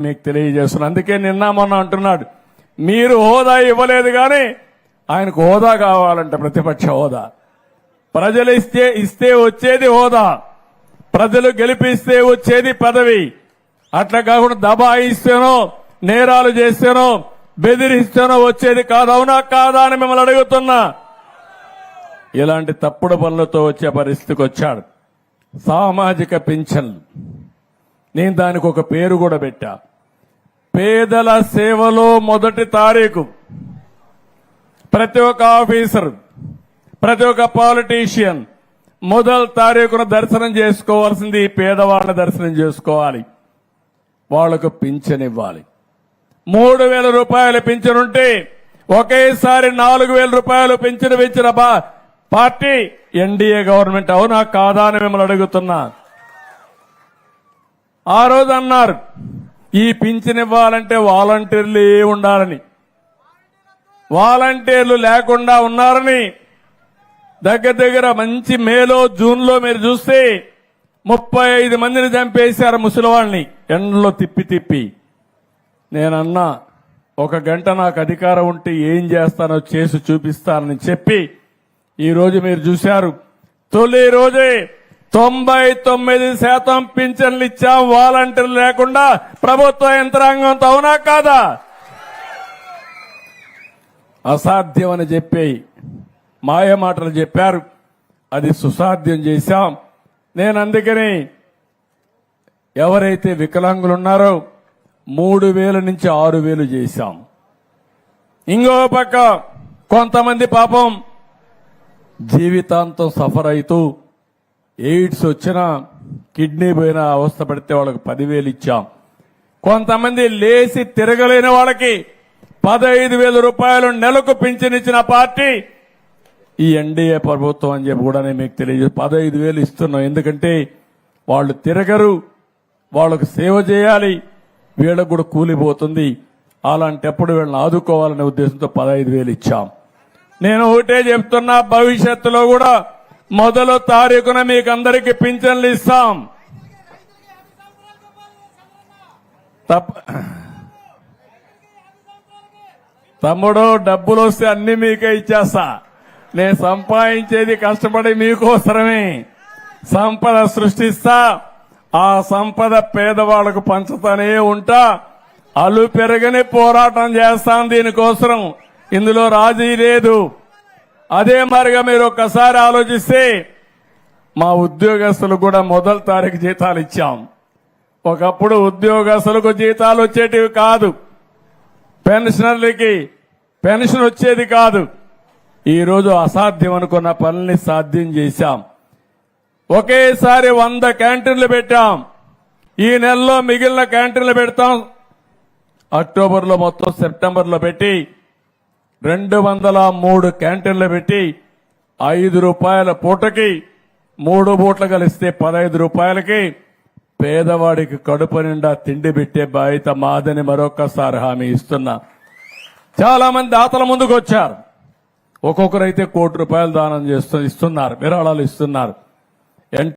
మీకు తెలియజేస్తున్నా. అందుకే నిన్న మొన్న అంటున్నాడు మీరు హోదా ఇవ్వలేదు కానీ ఆయనకు హోదా కావాలంట ప్రతిపక్ష హోదా. ప్రజలు ఇస్తే ఇస్తే వచ్చేది హోదా. ప్రజలు గెలిపిస్తే వచ్చేది పదవి. అట్లా కాకుండా దబాయిస్తేనో నేరాలు చేస్తేనో బెదిరిస్తేనో వచ్చేది కాదవునా కాదా అని మిమ్మల్ని అడుగుతున్నా. ఇలాంటి తప్పుడు పనులతో వచ్చే పరిస్థితికి వచ్చాడు. సామాజిక పింఛన్లు నేను దానికి ఒక పేరు కూడా పెట్టా. పేదల సేవలో మొదటి తారీఖు. ప్రతి ఒక్క ఆఫీసర్ ప్రతి ఒక్క పాలిటీషియన్ మొదటి తారీఖున దర్శనం చేసుకోవాల్సింది పేదవాళ్ళని దర్శనం చేసుకోవాలి. వాళ్ళకు పింఛన్ ఇవ్వాలి. మూడు వేల రూపాయల పింఛన్ ఉంటే ఒకేసారి నాలుగు వేల రూపాయలు పింఛన్ పెంచిన పార్టీ ఎన్డీఏ గవర్నమెంట్ అవునా కాదా అని మిమ్మల్ని అడుగుతున్నా. ఆ రోజు అన్నారు ఈ పింఛన్ ఇవ్వాలంటే వాలంటీర్లు ఏ ఉండాలని. వాలంటీర్లు లేకుండా ఉన్నారని దగ్గర దగ్గర మంచి మేలో జూన్లో మీరు చూస్తే ముప్పై ఐదు మందిని చంపేశారు ముసలివాళ్ళని. ఎండలో తిప్పి తిప్పి. నేనన్నా ఒక గంట నాకు అధికారం ఉంటే ఏం చేస్తానో చేసి చూపిస్తానని చెప్పి ఈరోజు మీరు చూశారు. తొలి రోజే తొంభై తొమ్మిది శాతం పింఛన్లు ఇచ్చాం వాలంటీర్లు లేకుండా ప్రభుత్వ యంత్రాంగంతో అవునా కాదా? అసాధ్యం అని చెప్పి మాయ మాటలు చెప్పారు. అది సుసాధ్యం చేశాం. నేను అందుకని ఎవరైతే వికలాంగులు ఉన్నారో మూడు వేల నుంచి ఆరు వేలు చేశాం. ఇంకో పక్క కొంతమంది పాపం జీవితాంతం సఫర్ అవుతూ ఎయిడ్స్ వచ్చినా కిడ్నీ పోయినా అవస్థ పడితే వాళ్ళకి పదివేలు ఇచ్చాం. కొంతమంది లేచి తిరగలేని వాళ్ళకి పదహైదు వేల రూపాయలు నెలకు పింఛనిచ్చిన పార్టీ ఈ ఎన్డీఏ ప్రభుత్వం అని చెప్పి కూడా నేను మీకు తెలియజేసి పదహైదు వేలు ఇస్తున్నాం. ఎందుకంటే వాళ్ళు తిరగరు వాళ్ళకు సేవ చేయాలి వీళ్ళకు కూడా కూలిపోతుంది అలాంటప్పుడు వీళ్ళని ఆదుకోవాలనే ఉద్దేశంతో పదహైదు వేలు ఇచ్చాం. నేను ఒకటే చెప్తున్నా భవిష్యత్తులో కూడా మొదలు తారీఖున మీకు అందరికీ పింఛన్లు ఇస్తాం. తప్ప తమ్ముడు డబ్బులు వస్తే అన్ని మీకే ఇచ్చేస్తా. నేను సంపాదించేది కష్టపడి మీకోసరమే సంపద సృష్టిస్తా. ఆ సంపద పేదవాళ్ళకు పంచుతానే ఉంటా. అలు పెరగని పోరాటం చేస్తాను దీనికోసం ఇందులో రాజీ లేదు. అదే మరిగా మీరు ఒక్కసారి ఆలోచిస్తే మా ఉద్యోగస్తులు కూడా మొదటి తారీఖు జీతాలు ఇచ్చాం. ఒకప్పుడు ఉద్యోగస్తులకు జీతాలు వచ్చేటివి కాదు. పెన్షనర్లకి పెన్షన్ వచ్చేది కాదు. ఈరోజు అసాధ్యం అనుకున్న పనుల్ని సాధ్యం చేశాం. ఒకేసారి వంద క్యాంటీన్లు పెట్టాం. ఈ నెలలో మిగిలిన క్యాంటీన్లు పెడతాం. అక్టోబర్లో మొత్తం సెప్టెంబర్లో పెట్టి రెండు వందల మూడు క్యాంటీన్లు పెట్టి ఐదు రూపాయల పూటకి మూడు పూటలు కలిస్తే పదహైదు రూపాయలకి పేదవాడికి కడుపు నిండా తిండి పెట్టే బాధ్యత మాదని మరొకసారి హామీ ఇస్తున్నా. చాలా మంది దాతల ముందుకు వచ్చారు. ఒక్కొక్కరైతే కోటి రూపాయలు దానం చేస్తూ ఇస్తున్నారు విరాళాలు ఇస్తున్నారు.